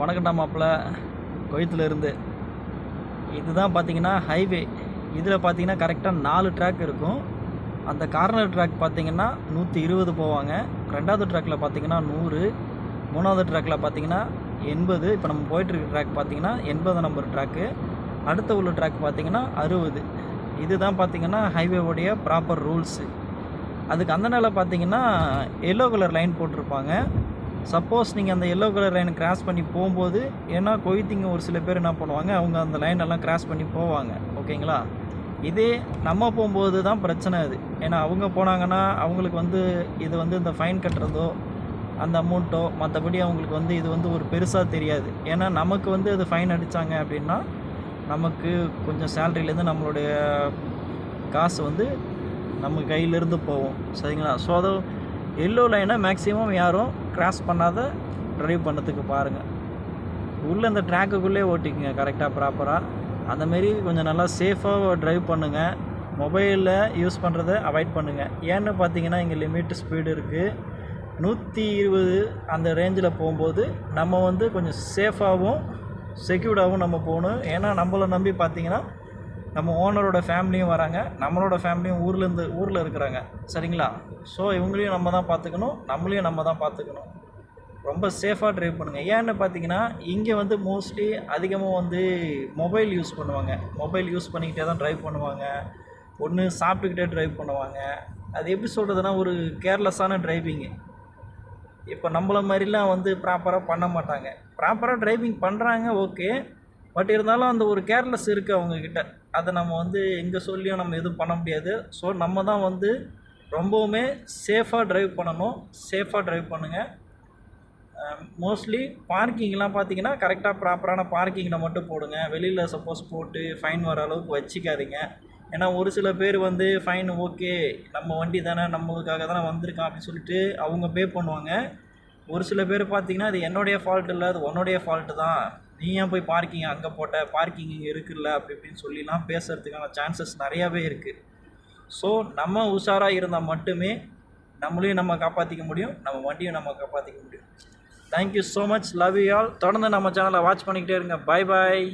வணக்கண்டா மாப்பிள்ள. கொய்த்துலேருந்து. இதுதான் பார்த்தீங்கன்னா ஹைவே இதில் பார்த்தீங்கன்னா கரெக்டாக நாலு ட்ராக் இருக்கும். அந்த கார்னர் ட்ராக் பார்த்தீங்கன்னா நூற்றி இருபது போவாங்க. ரெண்டாவது ட்ராக்கில் பார்த்தீங்கன்னா நூறு. மூணாவது ட்ராக்கில் பார்த்தீங்கன்னா எண்பது. இப்போ நம்ம போயிட்டுருக்க ட்ராக் பார்த்தீங்கன்னா எண்பது நம்பர் ட்ராக்கு அடுத்த உள்ள ட்ராக் பார்த்திங்கன்னா அறுபது. இதுதான் பார்த்தீங்கன்னா ஹைவேவுடைய ப்ராப்பர் ரூல்ஸு அதுக்கு அந்த நாளில் பார்த்தீங்கன்னா எல்லோ கலர் லைன் போட்டிருப்பாங்க. சப்போஸ் நீங்கள் அந்த எல்லோ கலர் லைனை கிராஸ் பண்ணி போகும்போது ஏன்னா கொய்த்திங்க ஒரு சில பேர் என்ன பண்ணுவாங்க அவங்க அந்த லைன் எல்லாம் கிராஸ் பண்ணி போவாங்க. ஓகேங்களா இதே நம்ம போகும்போது தான் பிரச்சனை அது. ஏன்னா அவங்க போனாங்கன்னா அவங்களுக்கு வந்து இது வந்து இந்த ஃபைன் கட்டுறதோ அந்த அமௌண்ட்டோ மற்றபடி அவங்களுக்கு வந்து இது வந்து ஒரு பெருசாக தெரியாது. ஏன்னா நமக்கு வந்து அது ஃபைன் அடித்தாங்க அப்படின்னா நமக்கு கொஞ்சம் சேலரியிலேருந்து நம்மளுடைய காசு வந்து நம்ம கையிலேருந்து போகும். சரிங்களா? ஸோ அதை எல்லோ லைனை மேக்ஸிமம் யாரும் கிராஸ் பண்ணாத ட்ரைவ் பண்ணதுக்கு பாருங்கள் உள்ளே இந்த ட்ராக்குக்குள்ளே ஓட்டிக்குங்க கரெக்டாக ப்ராப்பராக அந்தமாரி கொஞ்சம் நல்லா சேஃபாக ட்ரைவ் பண்ணுங்கள் மொபைலில் யூஸ் பண்ணுறதை அவாய்ட் பண்ணுங்கள் ஏன்னு பார்த்தீங்கன்னா இங்கே லிமிட் ஸ்பீடு இருக்குது நூற்றி இருபது அந்த ரேஞ்சில் போகும்போது நம்ம வந்து கொஞ்சம் சேஃபாகவும் செக்யூர்டாகவும் நம்ம போகணும். ஏன்னா நம்மளை நம்பி பார்த்தீங்கன்னா நம்ம ஓனரோட ஃபேமிலியும் வராங்க. நம்மளோட ஃபேமிலியும் ஊர்லேருந்து ஊரில் இருக்கிறாங்க. சரிங்களா? ஸோ இவங்களையும் நம்ம தான் பார்த்துக்கணும். நம்மளையும் நம்ம தான் பார்த்துக்கணும். ரொம்ப சேஃபாக ட்ரைவ் பண்ணுங்கள் ஏன்னு பார்த்தீங்கன்னா இங்கே வந்து மோஸ்ட்லி அதிகமாக வந்து மொபைல் யூஸ் பண்ணுவாங்க. மொபைல் யூஸ் பண்ணிக்கிட்டே தான் ட்ரைவ் பண்ணுவாங்க. ஒன்று சாப்பிட்டுக்கிட்டே ட்ரைவ் பண்ணுவாங்க. அது எப்படி சொல்கிறதுனா ஒரு கேர்லெஸ்ஸான டிரைவிங்கு இப்போ நம்மள மாதிரிலாம் வந்து ப்ராப்பராக பண்ண மாட்டாங்க. ப்ராப்பராக டிரைவிங் பண்ணுறாங்க ஓகே பட் இருந்தாலும் அந்த ஒரு கேர்லெஸ் இருக்குது அவங்கக்கிட்ட அதை நம்ம வந்து எங்கே சொல்லியும் நம்ம எதுவும் பண்ண முடியாது. ஸோ நம்ம தான் வந்து ரொம்பவுமே சேஃபாக ட்ரைவ் பண்ணணும். சேஃபாக ட்ரைவ் பண்ணுங்கள் மோஸ்ட்லி பார்க்கிங்லாம் பார்த்தீங்கன்னா கரெக்டாக ப்ராப்பரான பார்க்கிங்கில் மட்டும் போடுங்க. வெளியில் சப்போஸ் போட்டு ஃபைன் வர அளவுக்கு வச்சுக்காதீங்க. ஏன்னா ஒரு சில பேர் வந்து ஃபைன் ஓகே நம்ம வண்டி தானே நம்மளுக்காக தானே வந்திருக்கான் அப்படின்னு சொல்லிட்டு அவங்க பே பண்ணுவாங்க. ஒரு சில பேர் பார்த்தீங்கன்னா அது என்னுடைய ஃபால்ட் இல்லை அது உன்னுடைய ஃபால்ட்டு தான். நீ ஏன் போய் பார்க்கிங் அங்கே போட்ட? பார்க்கிங் இங்கே இருக்குல்ல அப்படி இப்படின்னு சொல்லிலாம் பேசுகிறதுக்கான சான்சஸ் நிறையாவே இருக்குது ஸோ நம்ம உஷாராக இருந்தால் மட்டுமே நம்மளையும் நம்ம காப்பாற்றிக்க முடியும் நம்ம வண்டியும் நம்ம காப்பாற்றிக்க முடியும். Thank you so much love you all தொடர்ந்து நம்ம சேனலை வாட்ச் பண்ணிக்கிட்டே இருங்க. Bye bye